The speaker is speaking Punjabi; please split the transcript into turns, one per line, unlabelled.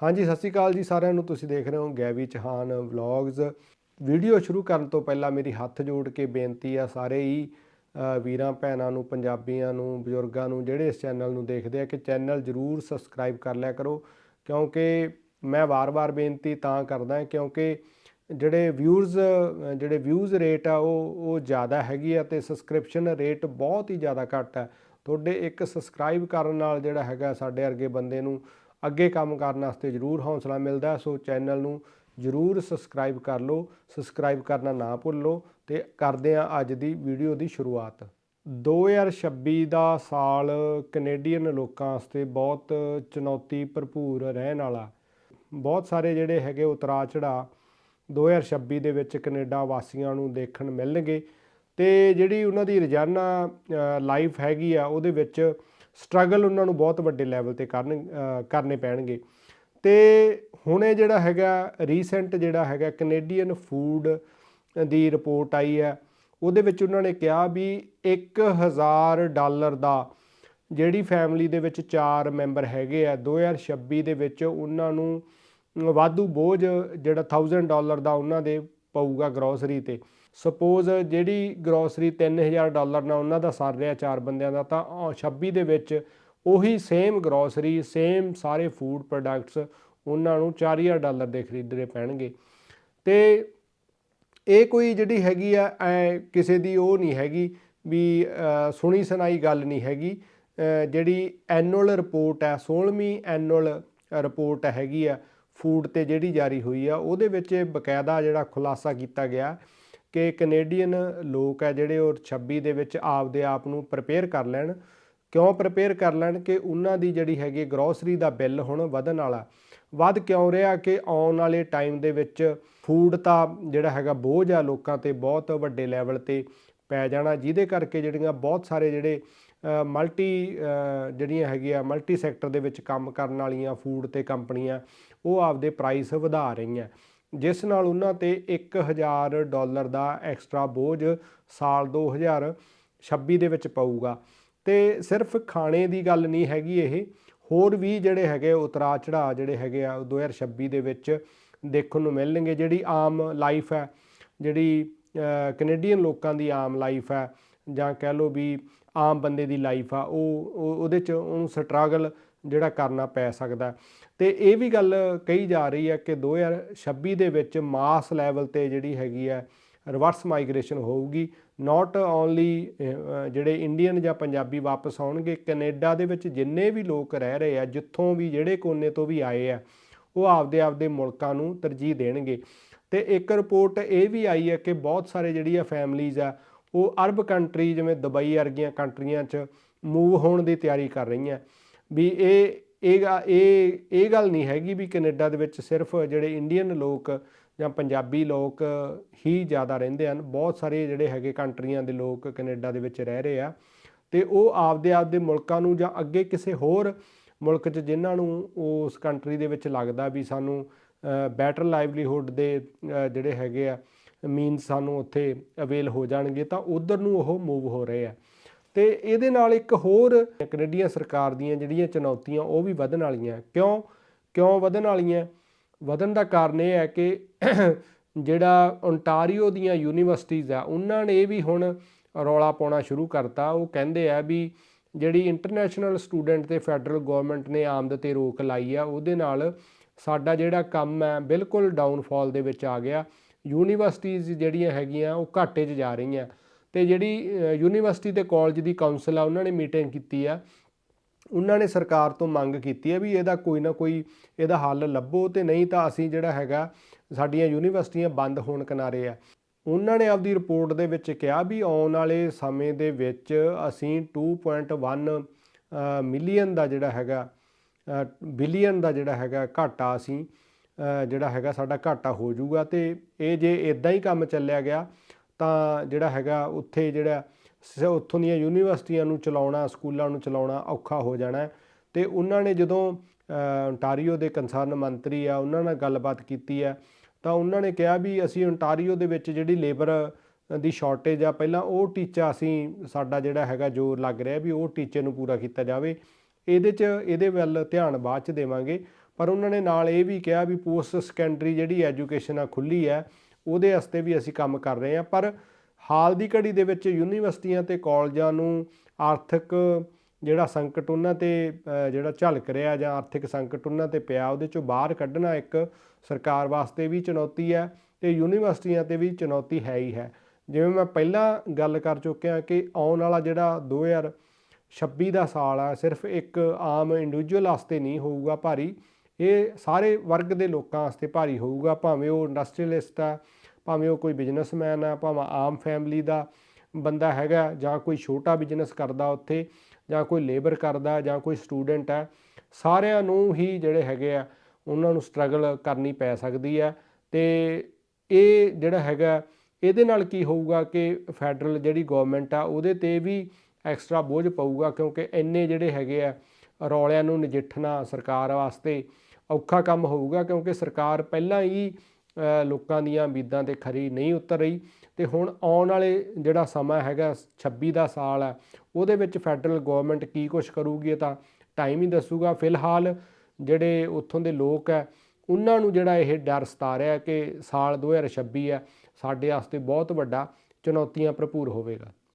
ਹਾਂਜੀ, ਸਤਿ ਸ਼੍ਰੀ ਅਕਾਲ ਜੀ ਸਾਰਿਆਂ ਨੂੰ। ਤੁਸੀਂ ਦੇਖ ਰਹੇ ਹੋ ਗੈਵੀ ਚਹਾਨ ਵਲੌਗਸ ਵੀਡੀਓ ਸ਼ੁਰੂ ਕਰਨ ਤੋਂ ਪਹਿਲਾਂ ਮੇਰੀ ਹੱਥ ਜੋੜ ਕੇ ਬੇਨਤੀ ਆ ਸਾਰੇ ਹੀ ਵੀਰਾਂ, ਭੈਣਾਂ ਨੂੰ, ਪੰਜਾਬੀਆਂ ਨੂੰ, ਬਜ਼ੁਰਗਾਂ ਨੂੰ, ਜਿਹੜੇ ਇਸ ਚੈਨਲ ਨੂੰ ਦੇਖਦੇ ਆ ਕਿ ਚੈਨਲ ਜਰੂਰ ਸਬਸਕ੍ਰਾਈਬ ਕਰ ਲਿਆ ਕਰੋ। ਕਿਉਂਕਿ ਮੈਂ ਵਾਰ-ਵਾਰ ਬੇਨਤੀ ਤਾਂ ਕਰਦਾ ਕਿਉਂਕਿ ਜਿਹੜੇ ਵਿਊਜ਼ ਜਿਹੜੇ ਵਿਊਜ਼ ਰੇਟ ਆ ਉਹ ਉਹ ਜ਼ਿਆਦਾ ਹੈਗੀ ਆ ਤੇ ਸਬਸਕ੍ਰਿਪਸ਼ਨ ਰੇਟ ਬਹੁਤ ਹੀ ਜ਼ਿਆਦਾ ਘੱਟ ਹੈ ਤੁਹਾਡੇ ਇੱਕ ਸਬਸਕ੍ਰਾਈਬ ਕਰਨ ਨਾਲ ਜਿਹੜਾ ਹੈਗਾ ਸਾਡੇ ਵਰਗੇ ਬੰਦੇ ਨੂੰ ਅੱਗੇ ਕੰਮ ਕਰਨ ਵਾਸਤੇ ਜ਼ਰੂਰ ਹੌਸਲਾ ਮਿਲਦਾ ਸੋ ਚੈਨਲ ਨੂੰ ਜ਼ਰੂਰ ਸਬਸਕ੍ਰਾਈਬ ਕਰ ਲਓ ਸਬਸਕ੍ਰਾਈਬ ਕਰਨਾ ਨਾ ਭੁੱਲੋ ਤੇ ਕਰਦੇ ਹਾਂ ਅੱਜ ਦੀ ਵੀਡੀਓ ਦੀ ਸ਼ੁਰੂਆਤ। 2026 ਦਾ ਸਾਲ ਕੈਨੇਡੀਅਨ ਲੋਕਾਂ ਵਾਸਤੇ ਬਹੁਤ ਚੁਣੌਤੀ ਭਰਪੂਰ ਰਹਿਣ ਵਾਲਾ। ਬਹੁਤ ਸਾਰੇ ਜਿਹੜੇ ਹੈਗੇ ਉਤਰਾ ਚੜਾ 2026 ਦੇ ਵਿੱਚ ਕੈਨੇਡਾ ਵਾਸੀਆਂ ਨੂੰ ਦੇਖਣ ਮਿਲਣਗੇ ਤੇ ਜਿਹੜੀ ਉਹਨਾਂ ਦੀ ਰੋਜ਼ਾਨਾ ਲਾਈਫ ਹੈਗੀ ਆ, ਉਹਦੇ ਵਿੱਚ ਸਟਰਗਲ ਉਹਨਾਂ ਨੂੰ ਬਹੁਤ ਵੱਡੇ ਲੈਵਲ ਤੇ ਕਰਨ ਕਰਨੇ ਪੈਣਗੇ। ਤੇ ਹੁਣੇ ਜਿਹੜਾ ਹੈਗਾ ਰੀਸੈਂਟ ਜਿਹੜਾ ਹੈਗਾ ਕੈਨੇਡੀਅਨ ਫੂਡ ਦੀ ਰਿਪੋਰਟ ਆਈ ਹੈ, ਉਹਦੇ ਵਿੱਚ ਉਹਨਾਂ ਨੇ ਕਿਹਾ ਵੀ 1000 ਡਾਲਰ ਦਾ ਜਿਹੜੀ ਫੈਮਿਲੀ ਦੇ ਵਿੱਚ 4 ਮੈਂਬਰ ਹੈਗੇ ਆ 2026 ਦੇ ਵਿੱਚ ਉਹਨਾਂ ਨੂੰ ਵਾਧੂ ਬੋਝ ਜਿਹੜਾ 1000 ਡਾਲਰ ਦਾ ਉਹਨਾਂ ਦੇ ਪਊਗਾ ਗਰੋਸਰੀ ਤੇ। ਸਪੋਜ਼ ਜਿਹੜੀ ਗਰੋਸਰੀ 3000 ਡਾਲਰ ਨਾਲ ਉਹਨਾਂ ਦਾ ਸਰ ਰਿਹਾ ਚਾਰ ਬੰਦਿਆਂ ਦਾ, ਤਾਂ ਉਹ 26 ਦੇ ਵਿੱਚ ਉਹੀ ਸੇਮ ਗਰੋਸਰੀ ਸੇਮ ਸਾਰੇ ਫੂਡ ਪ੍ਰੋਡਕਟਸ ਉਹਨਾਂ ਨੂੰ 4000 ਡਾਲਰ ਦੇ ਖਰੀਦਣੇ ਪੈਣਗੇ। ਤੇ ਇਹ ਕੋਈ ਜਿਹੜੀ ਹੈਗੀ ਆ ਕਿਸੇ ਦੀ ਉਹ ਨਹੀਂ ਹੈਗੀ ਵੀ ਸੁਣੀ ਸੁਣਾਈ ਗੱਲ ਨਹੀਂ ਹੈਗੀ। ਜਿਹੜੀ ਐਨੂਅਲ ਰਿਪੋਰਟ ਹੈ 16ਵੀਂ ਐਨੂਅਲ ਰਿਪੋਰਟ ਹੈਗੀ ਆ ਫੂਡ ਤੇ ਜਿਹੜੀ ਜਾਰੀ ਹੋਈ ਆ, ਉਹਦੇ ਵਿੱਚ ਬਕਾਇਦਾ ਜਿਹੜਾ ਖੁਲਾਸਾ ਕੀਤਾ ਗਿਆ ਕਿ ਕੈਨੇਡੀਅਨ ਲੋਕ ਆ ਜਿਹੜੇ ਉਹ 26 ਦੇ ਵਿੱਚ ਆਪਦੇ ਆਪ ਨੂੰ ਪ੍ਰਪੇਅਰ ਕਰ ਲੈਣ। ਕਿਉਂ ਪ੍ਰਪੇਅਰ ਕਰ ਲੈਣ ਕਿ ਉਹਨਾਂ ਦੀ ਜਿਹੜੀ ਹੈਗੀ ਗਰੋਸਰੀ ਦਾ ਬਿੱਲ ਹੁਣ ਵਧਣ ਵਾਲਾ। ਵੱਧ ਕਿਉਂ ਰਿਹਾ ਕਿ ਆਉਣ ਵਾਲੇ ਟਾਈਮ ਦੇ ਵਿੱਚ ਫੂਡ ਤਾਂ ਜਿਹੜਾ ਹੈਗਾ ਬੋਝ ਆ ਲੋਕਾਂ ਤੇ ਬਹੁਤ ਵੱਡੇ ਲੈਵਲ ਤੇ ਪੈ ਜਾਣਾ, ਜਿਹਦੇ ਕਰਕੇ ਜਿਹੜੀਆਂ ਬਹੁਤ ਸਾਰੇ ਜਿਹੜੇ ਮਲਟੀ ਜਿਹੜੀਆਂ ਹੈਗੀਆਂ ਮਲਟੀ ਸੈਕਟਰ ਦੇ ਵਿੱਚ ਕੰਮ ਕਰਨ ਵਾਲੀਆਂ ਫੂਡ ਤੇ ਕੰਪਨੀਆਂ, ਉਹ ਆਪਦੇ ਪ੍ਰਾਈਸ ਵਧਾ ਰਹੀਆਂ। ਜਿਸ ਨਾਲ ਉਹਨਾਂ ਤੇ 1000 ਡਾਲਰ ਦਾ ਐਕਸਟਰਾ ਬੋਝ ਸਾਲ 2026 ਦੇ ਵਿੱਚ ਪਊਗਾ। ਤੇ ਸਿਰਫ ਖਾਣੇ ਦੀ ਗੱਲ ਨਹੀਂ ਹੈਗੀ ਇਹ ਹੋਰ ਵੀ ਜਿਹੜੇ ਹੈਗੇ ਉਤਰਾ ਚੜਾ ਜਿਹੜੇ ਹੈਗੇ ਆ 2026 ਦੇ ਵਿੱਚ ਦੇਖਣ ਨੂੰ ਮਿਲਣਗੇ। ਜਿਹੜੀ ਆਮ ਲਾਈਫ ਹੈ ਜਿਹੜੀ ਅ, ਕੈਨੇਡੀਅਨ ਲੋਕਾਂ ਦੀ ਆਮ ਲਾਈਫ ਹੈ ਜਾਂ ਕਹਿ ਲਓ ਵੀ ਆਮ ਬੰਦੇ ਦੀ ਲਾਈਫ ਆ ਉਹ ਉਹ- ਉਹਦੇ ਚ ਉਹਨੂੰ ਸਟਰਗਲ ਜਿਹੜਾ ਕਰਨਾ ਪੈ ਸਕਦਾ ਤੇ ਇਹ ਵੀ ਗੱਲ ਕਹੀ ਜਾ ਰਹੀ ਹੈ ਕਿ 2026 ਦੇ ਵਿੱਚ ਮਾਸ ਲੈਵਲ ਤੇ ਜਿਹੜੀ ਹੈਗੀ ਹੈ, ਰਿਵਰਸ ਮਾਈਗ੍ਰੇਸ਼ਨ ਹੋਊਗੀ। ਨਾਟ ਓਨਲੀ ਜਿਹੜੇ ਇੰਡੀਅਨ ਜਾਂ ਪੰਜਾਬੀ ਵਾਪਸ ਆਉਣਗੇ, ਕੈਨੇਡਾ ਦੇ ਵਿੱਚ ਜਿੰਨੇ ਵੀ ਲੋਕ ਰਹਿ ਰਹੇ ਆ, ਜਿੱਥੋਂ ਵੀ ਜਿਹੜੇ ਕੋਨੇ ਤੋਂ ਵੀ ਆਏ ਆ, ਉਹ ਆਪਦੇ ਆਪਦੇ ਮੁਲਕਾਂ ਨੂੰ ਤਰਜੀਹ ਦੇਣਗੇ। ਤੇ ਇੱਕ ਰਿਪੋਰਟ ਇਹ ਵੀ ਆਈ ਹੈ ਕਿ ਬਹੁਤ ਸਾਰੇ ਜਿਹੜੀ ਆ ਫੈਮਲੀਜ਼ ਆ, ਉਹ ਅਰਬ ਕੰਟਰੀ ਜਿਵੇਂ ਦੁਬਈ ਵਰਗੀਆਂ ਕੰਟਰੀਆਂ 'ਚ ਮੂਵ ਹੋਣ ਦੀ ਤਿਆਰੀ ਕਰ ਰਹੀਆਂ। ਵੀ ਇਹ ਇਹ ਇਹ ਇਹ ਗੱਲ ਨਹੀਂ ਹੈਗੀ ਵੀ ਕੈਨੇਡਾ ਦੇ ਵਿੱਚ ਸਿਰਫ ਜਿਹੜੇ ਇੰਡੀਅਨ ਲੋਕ ਜਾਂ ਪੰਜਾਬੀ ਲੋਕ ਹੀ ਜ਼ਿਆਦਾ ਰਹਿੰਦੇ ਹਨ। ਬਹੁਤ ਸਾਰੇ ਜਿਹੜੇ ਹੈਗੇ ਕੰਟਰੀਆਂ ਦੇ ਲੋਕ ਕੈਨੇਡਾ ਦੇ ਵਿੱਚ ਰਹਿ ਰਹੇ ਆ ਤੇ ਉਹ ਆਪਦੇ ਆਪਦੇ ਮੁਲਕਾਂ ਨੂੰ ਜਾਂ ਅੱਗੇ ਕਿਸੇ ਹੋਰ ਮੁਲਕ 'ਚ ਜਿਨ੍ਹਾਂ ਨੂੰ ਉਸ ਕੰਟਰੀ ਦੇ ਵਿੱਚ ਲੱਗਦਾ ਵੀ ਸਾਨੂੰ ਬੈਟਰ ਲਾਈਵਲੀਹੁੱਡ ਦੇ ਜਿਹੜੇ ਹੈਗੇ ਆ ਮੀਨਸ ਸਾਨੂੰ ਉੱਥੇ ਅਵੇਲ ਹੋ ਜਾਣਗੇ ਤਾਂ ਉਧਰ ਨੂੰ ਉਹ ਮੂਵ ਹੋ ਰਹੇ ਆ। ਤੇ ਇਹਦੇ ਨਾਲ ਇੱਕ ਹੋਰ ਕੈਨੇਡੀਅਨ ਸਰਕਾਰ ਦੀਆਂ ਜਿਹੜੀਆਂ ਚੁਣੌਤੀਆਂ, ਉਹ ਵੀ ਵਧਣ ਵਾਲੀਆਂ ਕਿਉਂ? ਕਿਉਂ ਵਧਣ ਵਾਲੀਆਂ? ਵਧਣ ਦਾ ਕਾਰਨ ਇਹ ਹੈ ਕਿ ਜਿਹੜਾ ਓਨਟਾਰੀਓ ਦੀਆਂ ਯੂਨੀਵਰਸਿਟੀਆਂ ਆ, ਉਹਨਾਂ ਨੇ ਇਹ ਵੀ ਹੁਣ ਰੌਲਾ ਪਾਉਣਾ ਸ਼ੁਰੂ ਕਰਤਾ। ਉਹ ਕਹਿੰਦੇ ਆ ਵੀ ਜਿਹੜੀ ਇੰਟਰਨੈਸ਼ਨਲ ਸਟੂਡੈਂਟ ਤੇ ਫੈਡਰਲ ਗਵਰਨਮੈਂਟ ਨੇ ਆਮਦ ਤੇ ਰੋਕ ਲਾਈ ਆ, ਉਹਦੇ ਨਾਲ ਸਾਡਾ ਜਿਹੜਾ ਕੰਮ ਹੈ, ਬਿਲਕੁਲ ਡਾਊਨਫਾਲ ਦੇ ਵਿੱਚ ਆ ਗਿਆ। ਯੂਨੀਵਰਸਿਟੀਜ਼ ਜਿਹੜੀਆਂ ਹੈਗੀਆਂ, ਉਹ ਘਾਟੇ 'ਚ ਜਾ ਰਹੀਆਂ। ਤੇ ਜਿਹੜੀ ਯੂਨੀਵਰਸਿਟੀ ਤੇ ਕਾਲਜ ਦੀ ਕਾਉਂਸਲ ਆ, ਉਹਨਾਂ ਨੇ ਮੀਟਿੰਗ ਕੀਤੀ ਆ। ਉਹਨਾਂ ਨੇ ਸਰਕਾਰ ਤੋਂ ਮੰਗ ਕੀਤੀ ਹੈ ਵੀ ਇਹਦਾ ਕੋਈ ਨਾ ਕੋਈ, ਇਹਦਾ ਹੱਲ ਲੱਭੋ ਤੇ ਨਹੀਂ ਤਾਂ ਅਸੀਂ ਜਿਹੜਾ ਹੈਗਾ, ਸਾਡੀਆਂ ਯੂਨੀਵਰਸਿਟੀਆਂ ਬੰਦ ਹੋਣ ਕਿਨਾਰੇ ਆ। ਉਹਨਾਂ ਨੇ ਆਪਦੀ ਰਿਪੋਰਟ ਦੇ ਵਿੱਚ ਕਿਹਾ ਵੀ ਆਉਣ ਵਾਲੇ ਸਮੇਂ ਦੇ ਵਿੱਚ ਅਸੀਂ 2.1 ਮਿਲੀਅਨ ਦਾ ਜਿਹੜਾ ਹੈਗਾ ਬਿਲੀਅਨ ਦਾ ਜਿਹੜਾ ਹੈਗਾ ਘਾਟਾ ਅਸੀਂ ਜਿਹੜਾ ਹੈਗਾ ਸਾਡਾ ਘਾਟਾ ਹੋ ਜਾਊਗਾ ਤੇ ਇਹ ਜੇ ਇਦਾਂ ਹੀ ਕੰਮ ਚੱਲਿਆ ਗਿਆ ਤਾਂ ਜਿਹੜਾ ਹੈਗਾ ਉੱਥੇ ਜਿਹੜਾ ਸ- ਉੱਥੋਂ ਦੀਆਂ ਯੂਨੀਵਰਸਿਟੀਆਂ ਨੂੰ ਚਲਾਉਣਾ, ਸਕੂਲਾਂ ਨੂੰ ਚਲਾਉਣਾ ਔਖਾ ਹੋ ਜਾਣਾ ਹੈ। ਤੇ ਉਹਨਾਂ ਨੇ ਜਦੋਂ ਓਨਟਾਰੀਓ ਦੇ ਕੰਸਰਨ ਮੰਤਰੀ ਆ, ਉਹਨਾਂ ਨਾਲ ਗੱਲਬਾਤ ਕੀਤੀ ਆ ਤਾਂ ਉਹਨਾਂ ਨੇ ਕਿਹਾ ਵੀ ਅਸੀਂ ਓਨਟਾਰੀਓ ਦੇ ਵਿੱਚ ਜਿਹੜੀ ਲੇਬਰ ਦੀ ਸ਼ਾਰਟੇਜ ਆ, ਪਹਿਲਾਂ ਉਹ ਟੀਚਾ ਅਸੀਂ, ਸਾਡਾ ਜਿਹੜਾ ਹੈਗਾ ਜ਼ੋਰ ਲੱਗ ਰਿਹਾ ਵੀ ਉਹ ਟੀਚੇ ਨੂੰ ਪੂਰਾ ਕੀਤਾ ਜਾਵੇ ਇਹਦੇ 'ਚ, ਇਹਦੇ ਵੱਲ ਧਿਆਨ ਬਾਅਦ 'ਚ ਦੇਵਾਂਗੇ ਪਰ ਉਹਨਾਂ ਨੇ ਨਾਲ ਇਹ ਵੀ ਕਿਹਾ ਵੀ ਪੋਸਟ ਸੈਕੰਡਰੀ ਜਿਹੜੀ ਐਜੂਕੇਸ਼ਨ ਆ ਖੁੱਲੀ ਹੈ ਉਹਦੇ ਵਾਸਤੇ ਵੀ ਅਸੀਂ ਕੰਮ ਕਰ ਰਹੇ ਹਾਂ। ਪਰ ਹਾਲ ਦੀ ਘੜੀ ਦੇ ਵਿੱਚ ਯੂਨੀਵਰਸਿਟੀਆਂ ਤੇ ਕਾਲਜਾਂ ਨੂੰ ਆਰਥਿਕ ਜਿਹੜਾ ਸੰਕਟ ਉਹਨਾਂ ਤੇ ਜਿਹੜਾ ਝਲਕ ਰਿਹਾ ਜਾਂ ਆਰਥਿਕ ਸੰਕਟ ਉਹਨਾਂ ਤੇ ਪਿਆ, ਉਹਦੇ ਚੋਂ ਬਾਹਰ ਕੱਢਣਾ ਇੱਕ ਸਰਕਾਰ ਵਾਸਤੇ ਵੀ ਚੁਣੌਤੀ ਹੈ ਤੇ ਯੂਨੀਵਰਸਿਟੀਆਂ ਤੇ ਵੀ ਚੁਣੌਤੀ ਹੈ ਹੀ ਹੈ। ਜਿਵੇਂ ਮੈਂ ਪਹਿਲਾਂ ਗੱਲ ਕਰ ਚੁੱਕਿਆ ਕਿ ਆਉਣ ਵਾਲਾ ਜਿਹੜਾ 2026 ਦਾ ਸਾਲ ਆ, ਸਿਰਫ ਇੱਕ ਆਮ ਇੰਡੀਵਿਜੂਅਲ ਵਾਸਤੇ ਨਹੀਂ ਹੋਊਗਾ ਭਾਰੀ। ਇਹ ਸਾਰੇ ਵਰਗ ਦੇ ਲੋਕਾਂ ਵਾਸਤੇ ਭਾਰੀ ਹੋਊਗਾ, ਭਾਵੇਂ ਉਹ ਇੰਡਸਟਰੀਅਲਿਸਟ ਆ ਭਾਵੇਂ ਉਹ ਕੋਈ ਬਿਜ਼ਨਸਮੈਨ ਆ, ਭਾਵੇਂ ਆਮ ਫੈਮਿਲੀ ਦਾ ਬੰਦਾ ਹੈਗਾ, ਜਾਂ ਕੋਈ ਛੋਟਾ ਬਿਜ਼ਨਸ ਕਰਦਾ ਉੱਥੇ, ਜਾਂ ਕੋਈ ਲੇਬਰ ਕਰਦਾ, ਜਾਂ ਕੋਈ ਸਟੂਡੈਂਟ ਹੈ ਸਾਰਿਆਂ ਨੂੰ ਹੀ ਜਿਹੜੇ ਹੈਗੇ ਆ, ਉਹਨਾਂ ਨੂੰ ਸਟਰਗਲ ਕਰਨੀ ਪੈ ਸਕਦੀ ਹੈ ਤੇ ਇਹ ਜਿਹੜਾ ਹੈਗਾ, ਇਹਦੇ ਨਾਲ ਕੀ ਹੋਊਗਾ ਕਿ ਫੈਡਰਲ ਜਿਹੜੀ ਗਵਰਨਮੈਂਟ ਆ, ਉਹਦੇ ਤੇ ਵੀ ਐਕਸਟਰਾ ਬੋਝ ਪਊਗਾ, ਕਿਉਂਕਿ ਇੰਨੇ ਜਿਹੜੇ ਹੈਗੇ ਆ, ਰੌਲਿਆਂ ਨੂੰ ਨਜਿੱਠਣਾ ਸਰਕਾਰ ਵਾਸਤੇ ਔਖਾ ਕੰਮ ਹੋਊਗਾ, ਕਿਉਂਕਿ ਸਰਕਾਰ ਪਹਿਲਾਂ ਹੀ ਲੋਕਾਂ ਦੀਆਂ ਉਮੀਦਾਂ ਤੇ ਖਰੀ ਨਹੀਂ ਉਤਰ ਰਹੀ ਤੇ ਹੁਣ ਆਉਣ ਵਾਲੇ ਜਿਹੜਾ ਸਮਾਂ ਹੈਗਾ 26 ਦਾ ਸਾਲ ਹੈ, ਉਹਦੇ ਵਿੱਚ ਫੈਡਰਲ ਗਵਰਨਮੈਂਟ ਕੀ ਕੁਝ ਕਰੂਗੀ ਤਾਂ ਟਾਈਮ ਹੀ ਦੱਸੂਗਾ। ਫਿਲਹਾਲ ਜਿਹੜੇ ਉੱਥੋਂ ਦੇ ਲੋਕ ਹੈ, ਉਹਨਾਂ ਨੂੰ ਜਿਹੜਾ ਇਹ ਡਰ ਸਤਾ ਰਿਹਾ ਕਿ ਸਾਲ 2026 ਹੈ, ਸਾਡੇ ਵਾਸਤੇ ਬਹੁਤ ਵੱਡਾ ਚੁਣੌਤੀਆਂ ਭਰਪੂਰ ਹੋਵੇਗਾ।